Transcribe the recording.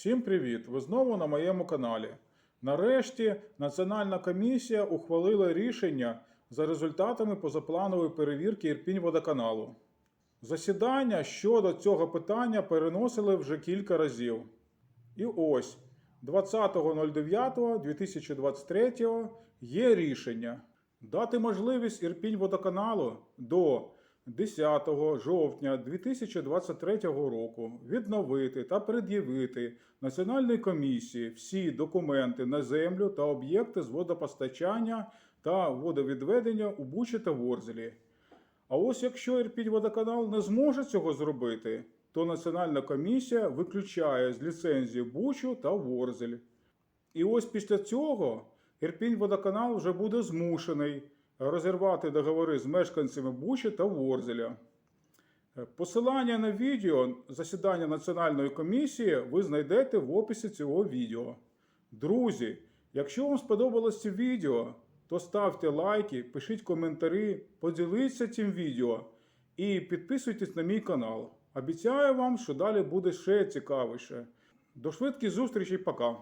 Всім привіт! Ви знову на моєму каналі. Нарешті Національна комісія ухвалила рішення за результатами позапланової перевірки Ірпінь-Водоканалу. Засідання щодо цього питання переносили вже кілька разів. І ось 20.09.2023 є рішення дати можливість Ірпінь-Водоканалу до 10 жовтня 2023 року відновити та пред'явити Національній комісії всі документи на землю та об'єкти з водопостачання та водовідведення у Бучі та Ворзелі. А ось якщо Ірпінь-Водоканал не зможе цього зробити, то Національна комісія виключає з ліцензії Бучу та Ворзель. І ось після цього Ірпінь-Водоканал вже буде змушений розірвати договори з мешканцями Бучі та Ворзеля. Посилання на відео засідання Національної комісії ви знайдете в описі цього відео. Друзі, якщо вам сподобалось це відео, то ставте лайки, пишіть коментарі, поділіться цим відео і підписуйтесь на мій канал. Обіцяю вам, що далі буде ще цікавіше. До швидких зустрічей, пока!